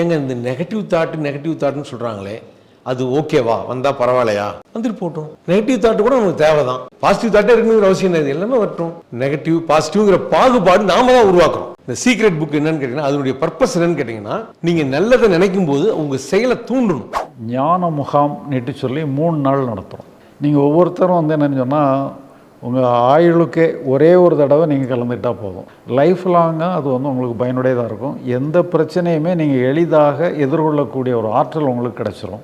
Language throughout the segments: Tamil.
ஏங்க இந்த நெகட்டிவ் தாட்டு நெகட்டிவ் தாட்னு சொல்கிறாங்களே அது ஓகேவா வந்தால் பரவாயில்லையா? வந்துட்டு போட்டோம். நெகட்டிவ் தாட்டு கூட நமக்கு தேவை தான் பாசிட்டிவ் தாட்டே இருக்கணுங்கிற அவசியம் இல்லை. இது எல்லாமே வரட்டும். நெகட்டிவ் பாசிட்டிவ்ங்கிற பாகுபாடு நாம தான் உருவாக்குறோம் இந்த சீக்ரெட் புக் என்னன்னு கேட்டிங்கன்னா அதனுடைய பர்பஸ் என்னன்னு கேட்டிங்கன்னா நீங்கள் நல்லதை நினைக்கும் போது உங்கள் செயலை தூண்டணும். ஞான முகாம் நெட்டு சொல்லி மூணு நாள் நடத்துகிறோம் நீங்கள் ஒவ்வொருத்தரும் வந்து என்னன்னு சொன்னால் உங்கள் ஆயுளுக்கே ஒரே ஒரு தடவை நீங்கள் கலந்துக்கிட்டால் போதும். லைஃப் லாங்காக அது வந்து உங்களுக்கு பயனுடையதாக இருக்கும். எந்த பிரச்சனையுமே நீங்கள் எளிதாக எதிர்கொள்ளக்கூடிய ஒரு ஆற்றல் உங்களுக்கு கிடச்சிரும்.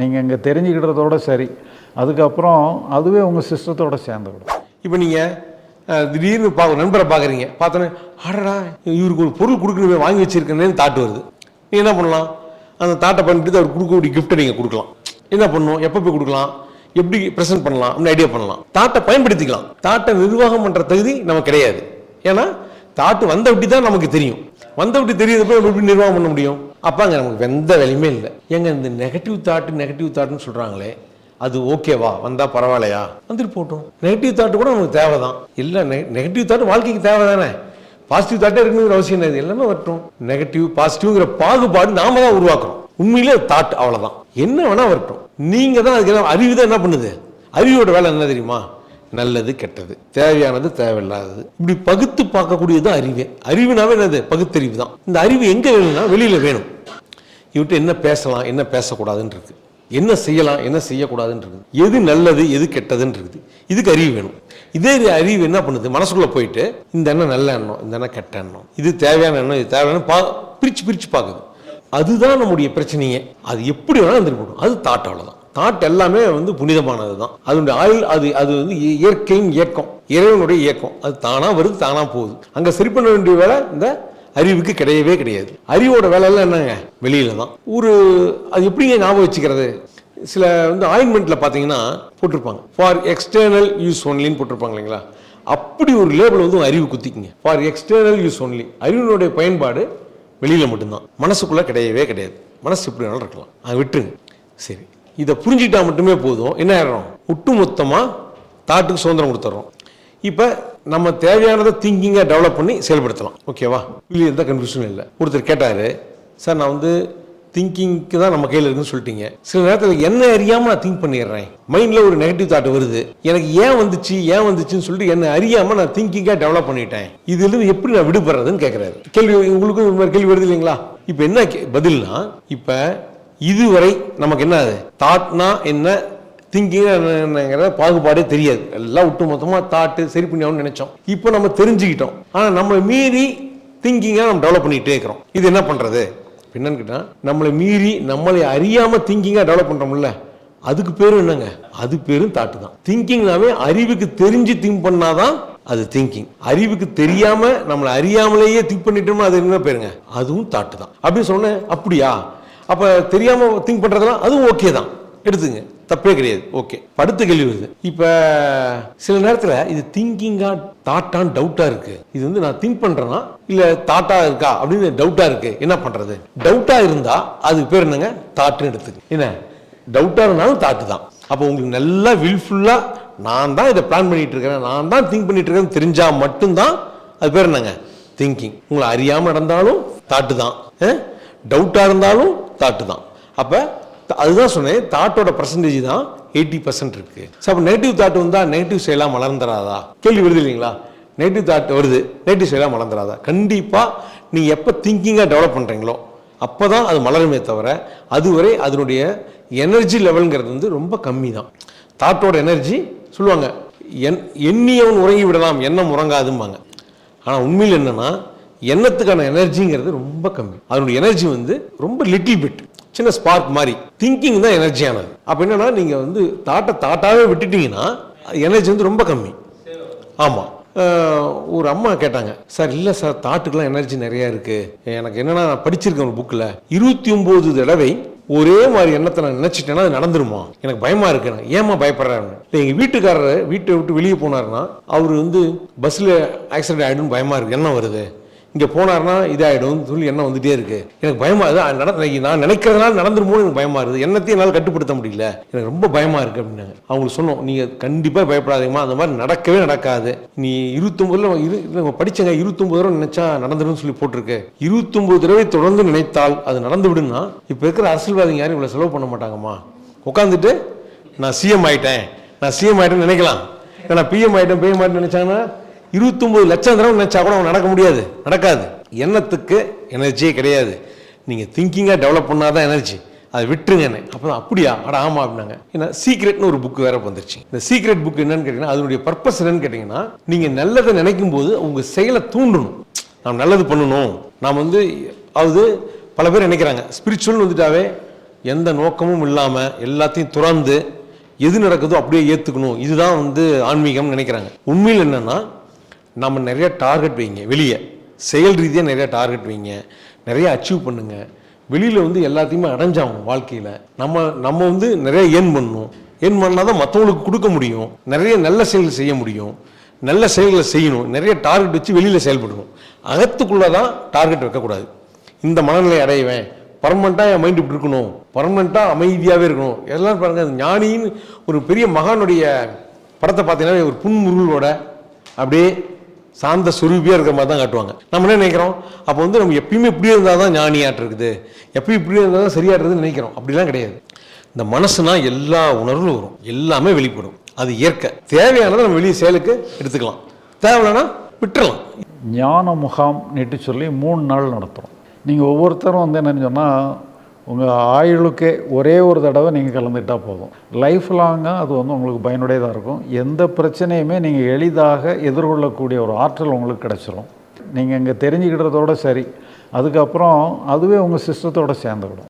நீங்கள் இங்கே தெரிஞ்சுக்கிட்டதோட சரி. அதுக்கப்புறம் அதுவே உங்கள் சிஸ்டத்தோட சேர்ந்துவிடும். இப்போ நீங்கள் திடீர்னு பா நண்பரை பார்க்குறீங்க பார்த்தோன்னே அடடா இவருக்கு ஒரு பொருள் கொடுக்கணுமே வாங்கி வச்சுருக்கேன்னு தாட்டு வருது. நீ என்ன பண்ணலாம்? அந்த தாட்டை பண்ணிட்டு அவர் கொடுக்கக்கூடிய கிஃப்ட்டை நீங்கள் கொடுக்கலாம். என்ன பண்ணும்? எப்போ போய் கொடுக்கலாம்? எப்படி ப்ரெசென்ட் பண்ணலாம் அப்படின்னு ஐடியா பண்ணலாம். தாட்டை பயன்படுத்திக்கலாம். தாட்டை நிர்வாகம் பண்ணுற தகுதி நமக்கு கிடையாது. ஏன்னா தாட்டு வந்த அப்படி தான் நமக்கு தெரியும். வந்த விட்டி தெரியுறப்ப நம்ம எப்படி நிர்வாகம் பண்ண முடியும்? அப்போ அங்கே நமக்கு எந்த வேலையுமே இல்லை. ஏங்க இந்த நெகட்டிவ் தாட்டு நெகட்டிவ் தாட்டுன்னு சொல்கிறாங்களே அது ஓகேவா வந்தால் பரவாயில்லையா? வந்துட்டு போட்டோம். நெகட்டிவ் தாட்டு கூட நமக்கு தேவை தான் இல்லை நெகட்டிவ் தாட்டு வாழ்க்கைக்கு தேவை தானே பாசிட்டிவ் தாட்டே இருக்கணுங்கிற அவசியம் இல்லை. எல்லாமே வரட்டும். நெகட்டிவ் பாசிட்டிவ்ங்கிற பாகுபாடு நாம தான் உருவாக்குறோம் உண்மையிலே தாட் அவ்வளோதான் என்ன வேணால் வரட்டும். நீங்கள் தான் அதுக்கு அறிவு தான் என்ன பண்ணுது? அறிவோட வேலை என்ன தெரியுமா? நல்லது கெட்டது. தேவையானது தேவையில்லாதது. இப்படி பகுத்து பார்க்கக்கூடியது அறிவே. அறிவுனாவே என்னது? பகுத்தறிவு தான். இந்த அறிவு எங்கே வேணும்னா வெளியில் வேணும். இவர்கிட்ட என்ன பேசலாம் என்ன பேசக்கூடாதுன்னு இருக்குது என்ன செய்யலாம் என்ன செய்யக்கூடாதுன்னு இருக்குது எது நல்லது எது கெட்டதுன்னு இருக்குது இதுக்கு அறிவு வேணும். இதே அறிவு என்ன பண்ணுது? மனசுக்குள்ளே போயிட்டு இந்த எண்ணம் நல்ல எண்ணம் இந்த எண்ணம் கெட்ட எண்ணம் இது தேவையான எண்ணம் இது தேவையான பா பிரித்து பிரித்து பார்க்குது. அதுதான் நம்முடைய பிரச்சனையே. அது எப்படி வேணாலும் இருந்துட்டு அது தாட் அவ்வளோதான் தாட் எல்லாமே வந்து புனிதமானது தான் அதனுடைய ஆயுள் அது அது வந்து இயற்கையும் இயற்கையின் இயக்கம். இறைவனுடைய இயக்கம். அது தானாக வருது தானாக போகுது. அங்கே சரி பண்ண வேண்டிய வேலை இந்த அறிவுக்கு கிடையவே கிடையாது. அறிவோட வேலை எல்லாம் என்னங்க? வெளியில தான் ஒரு அது எப்படிங்க ஞாபகம் வச்சுக்கிறது? சில வந்து ஆயின்மெண்ட்டில் பார்த்தீங்கன்னா போட்டிருப்பாங்க. ஃபார் எக்ஸ்டர்னல் யூஸ் ஒன்லின்னு போட்டிருப்பாங்க இல்லைங்களா? அப்படி ஒரு லேபிள் வந்து அறிவு குத்திக்குங்க. ஃபார் எக்ஸ்டர்னல் யூஸ் ஒன்லி அறிவினுடைய பயன்பாடு வெளியில் மட்டும்தான். மனசுக்குள்ளே கிடையவே கிடையாது. மனசு எப்படி வேணாலும் இருக்கலாம். அதை விட்டுருங்க. சரி. இதை புரிஞ்சுக்கிட்டா மட்டுமே போதும். என்ன ஆகிடுறோம் ஒட்டு மொத்தமாக தாட்டுக்கு சுதந்திரம் கொடுத்துட்றோம் இப்போ நம்ம தேவையானதை திங்கிங்காக டெவலப் பண்ணி செயல்படுத்தலாம். ஓகேவா இல்லை எந்த கன்ஃபியூஷனும் இல்லை. ஒருத்தர் கேட்டார் சார் நான் வந்து திங்கிங்க்கு தான் நம்ம கையில் இருக்குன்னு சொல்லிட்டீங்க. சில நேரத்தில் என்ன அறியாமல் நான் திங்க் பண்ணிடுறேன். மைண்டில் ஒரு நெகட்டிவ் தாட் வருது. எனக்கு ஏன் வந்துச்சு ஏன் வந்துச்சுன்னு சொல்லிட்டு என்ன அறியாமல் நான் திங்கிங்காக டெவலப் பண்ணிட்டேன். இதுலேருந்து எப்படி நான் விடுபடுறதுன்னு கேட்குறாரு கேள்வி உங்களுக்கும் இந்த மாதிரி கேள்வி வருது இல்லைங்களா? இப்போ என்ன கே- பதில்னா இப்போ இதுவரை நமக்கு என்ன அது? தாட்னா என்ன? திங்கிங் என்னங்கிற பாகுபாடே தெரியாது. எல்லாம் ஒட்டு மொத்தமாக தாட்டு சரி பண்ணியாகணும்னு நினைச்சோம். இப்போ நம்ம தெரிஞ்சுக்கிட்டோம். ஆனால் நம்ம மீறி திங்கிங்காக நம்ம டெவலப் பண்ணிகிட்டே இருக்கிறோம். இது என்ன பண்ணுறது என்னன்னு கேட்டால் நம்மளை மீறி நம்மளை அறியாமல் திங்கிங்காக டெவலப் பண்ணுறோம்ல அதுக்கு பேரும் என்னங்க? அது பேரும் தாட்டு தான். திங்கிங்னாவே அறிவுக்கு தெரிஞ்சு திங்க் பண்ணாதான் அது திங்கிங் அறிவுக்கு தெரியாம நம்மளை அறியாமலேயே திங்க் பண்ணிட்டோம்னா அது என்ன பேருங்க? அதுவும் தாட்டு தான். அப்படின்னு சொன்னேன் அப்படியா? அப்போ தெரியாமல் திங்க் பண்ணுறதுலாம் அதுவும் ஓகே தான். எடுத்துங்க தப்பே கிடையாது. ஓகே. படுத்து கேள்வி வருது. இப்போ சில நேரத்தில் இது திங்கிங்கா தாட்டான் டவுட்டா இருக்கு. இது வந்து நான் திங்க் பண்றேன்னா இல்ல தாட்டா இருக்கா அப்படின்னு டவுட்டா இருக்கு. என்ன பண்றது? டவுட்டா இருந்தா அதுக்கு பேர் என்னங்க? தாட்டுன்னு எடுத்துக்க. என்ன? டவுட்டா இருந்தாலும் தாட்டு தான். அப்போ உங்களுக்கு நல்லா வில்ஃபுல்லா நான் தான் இதை பிளான் பண்ணிட்டு இருக்கிறேன் நான் தான் திங்க் பண்ணிட்டு இருக்கேன்னு தெரிஞ்சா மட்டும்தான் அது பேர் என்னங்க? திங்கிங் உங்களை அறியாமல் நடந்தாலும் தாட்டு தான். டவுட்டா இருந்தாலும் தாட்டு தான். அப்போ அதுதான் சொன்னேன் தாட்டோட பர்சன்டேஜ் தான் எயிட்டி பர்சன்ட் இருக்கு. ஸோ அப்போ நெகட்டிவ் தாட் வந்தால் நெகட்டிவ் செயலாம் மலர்ந்துடாதா கேள்வி வருது இல்லைங்களா? நெகட்டிவ் தாட் வருது நெகட்டிவ் செயலாம் மலர்ந்துடாதா கண்டிப்பாக நீங்கள் எப்போ திங்கிங்காக டெவலப் பண்ணுறீங்களோ அப்போ தான் அது மலருமே தவிர அதுவரை அதனுடைய எனர்ஜி லெவலுங்கிறது வந்து ரொம்ப கம்மி தான் தாட்டோட எனர்ஜி சொல்லுவாங்க என் எண்ணியவன் உறங்கி விடலாம் எண்ணம் உறங்காதும்பாங்க. ஆனால் உண்மையில் என்னென்னா எண்ணத்துக்கான எனர்ஜிங்கிறது ரொம்ப கம்மி. அதனுடைய எனர்ஜி வந்து ரொம்ப லிட்டில் பிட் சின்ன ஸ்பார்க் மாதிரி. திங்கிங் தான் எனர்ஜியானது அப்போ என்னன்னா நீங்கள் வந்து தாட்டை தாட்டாகவே விட்டுட்டீங்கன்னா எனர்ஜி வந்து ரொம்ப கம்மி. ஆமாம் ஒரு அம்மா கேட்டாங்க சார் இல்லை சார் தாட்டுக்கெல்லாம் எனர்ஜி நிறையா இருக்குது எனக்கு என்னன்னா நான் படிச்சிருக்கேன் ஒரு புக்கில் இருபத்தி ஒம்பது தடவை ஒரே மாதிரி எண்ணத்தை நான் நினச்சிட்டேன்னா அது நடந்துருமா? எனக்கு பயமாக இருக்கு. நான் ஏமா பயப்படுறாருன்னு. எங்கள் வீட்டுக்காரர் வீட்டை விட்டு வெளியே போனாருன்னா அவர் வந்து பஸ்ஸில் ஆக்சிடென்ட் ஆகிடும் பயமாக இருக்கு. என்ன வருது? இங்கே போனார்னா இதாகிடும் சொல்லி எண்ணம் வந்துட்டே இருக்கு. எனக்கு பயமா இருக்குது நட நான் நினைக்கிறதுனால நடந்துருமோ எனக்கு பயமா இருக்குது. எண்ணத்தையும் என்னால் கட்டுப்படுத்த முடியல. எனக்கு ரொம்ப பயமா இருக்கு அப்படின்னாங்க. அவங்களுக்கு சொன்னோம் நீங்கள் கண்டிப்பாக பயப்படாதீங்கம்மா. அந்த மாதிரி நடக்கவே நடக்காது. நீ இருபத்தொம்பதுல இரு இல்லை, படிச்சங்க இருபத்தொம்பது தடவை நினைச்சா நடந்துடும் சொல்லி போட்டிருக்கு. இருபத்தொம்பது தடவை தொடர்ந்து நினைத்தால் அது நடந்து விடுன்னா இப்போ இருக்கிற அரசியல்வாதிங்க யாரும் இவ்வளோ செலவு பண்ண மாட்டாங்கம்மா. உட்காந்துட்டு நான் சிஎம் ஆயிட்டேன். நான் சிஎம் ஆயிட்டேன்னு நினைக்கலாம். ஏன்னா நான் பிஎம் ஆயிட்டேன் பிஎம் ஆயிட்டேன்னு நினைச்சாங்கன்னா இருபத்தொம்பது லட்சம் தடவை நினைச்சா கூட அவன் நடக்க முடியாது. நடக்காது. எண்ணத்துக்கு எனர்ஜியே கிடையாது. நீங்கள் திங்கிங்காக டெவலப் பண்ணால் தான் எனர்ஜி அதை விட்டுருங்கன்னு அப்போ அப்படியா? அட ஆமாம் அப்படின்னாங்க. ஏன்னா சீக்ரெட்னு ஒரு புக்கு வேற வந்துருச்சு. இந்த சீக்ரெட் புக் என்னன்னு கேட்டிங்கன்னா அதனுடைய பர்பஸ் என்னன்னு கேட்டிங்கன்னா நீங்கள் நல்லதை நினைக்கும் போது உங்கள் செயலை தூண்டணும். நாம் நல்லது பண்ணணும். நாம் வந்து அது பல பேர் நினைக்கிறாங்க ஸ்பிரிச்சுவல்னு வந்துட்டாவே எந்த நோக்கமும் இல்லாமல் எல்லாத்தையும் துறந்து எது நடக்குதோ அப்படியே ஏற்றுக்கணும் இதுதான் வந்து ஆன்மீகம்னு நினைக்கிறாங்க. உண்மையில் என்னென்னா நம்ம நிறைய டார்கெட் வைங்க வெளியே. செயல் ரீதியாக நிறைய டார்கெட் வைங்க நிறைய அச்சீவ் பண்ணுங்க. வெளியில் வந்து எல்லாத்தையுமே அடைஞ்சாகும் வாழ்க்கையில். நம்ம நம்ம வந்து நிறைய ஏர்ன் பண்ணணும். ஏர்ன் பண்ணால் தான் மற்றவங்களுக்கு கொடுக்க முடியும். நிறைய நல்ல செயல்கள் செய்ய முடியும். நல்ல செயல்களை செய்யணும். நிறைய டார்கெட் வச்சு வெளியில் செயல்படணும். அகத்துக்குள்ளே தான் டார்கெட் வைக்கக்கூடாது. இந்த மனநிலை அடைவேன். பர்மனெண்ட்டாக என் மைண்ட் இப்படி இருக்கணும். பர்மனெண்ட்டாக அமைதியாகவே இருக்கணும். எல்லாம் பாருங்கள் ஞானின்னு ஒரு பெரிய மகானுடைய படத்தை பார்த்தீங்கன்னா ஒரு புன்முருளோட அப்படியே சாந்த சுரூபியாக இருக்கிற மாதிரி தான் காட்டுவாங்க. நம்ம என்ன நினைக்கிறோம்? அப்போ வந்து நம்ம எப்பயுமே இப்படி இருந்தால் தான் ஞானியாட்டு இருக்குது எப்பயும் இப்படி இருந்தால் தான் சரியாட்டுறதுன்னு நினைக்கிறோம். அப்படிலாம் கிடையாது. இந்த மனசுனா எல்லா உணர்வும் வரும். எல்லாமே வெளிப்படும். அது இயற்கை. தேவையானதை நம்ம வெளியே செயலுக்கு எடுத்துக்கலாம். தேவையில்லைன்னா விட்டுறலாம். ஞான முகாம் நெட்டு சொல்லி மூணு நாள் நடத்துகிறோம் நீங்கள் ஒவ்வொருத்தரும் வந்து என்னன்னு சொன்னால் உங்கள் ஆயுளுக்கே ஒரே ஒரு தடவை நீங்கள் கலந்துக்கிட்டால் போதும். லைஃப் லாங்காக அது வந்து உங்களுக்கு பயனுடையதாக இருக்கும். எந்த பிரச்சனையுமே நீங்கள் எளிதாக எதிர்கொள்ளக்கூடிய ஒரு ஆற்றல் உங்களுக்கு கிடச்சிரும். நீங்கள் இங்கே தெரிஞ்சுக்கிட்டதோட சரி. அதுக்கப்புறம் அதுவே உங்கள் சிஸ்டத்தோட சேர்ந்துவிடும்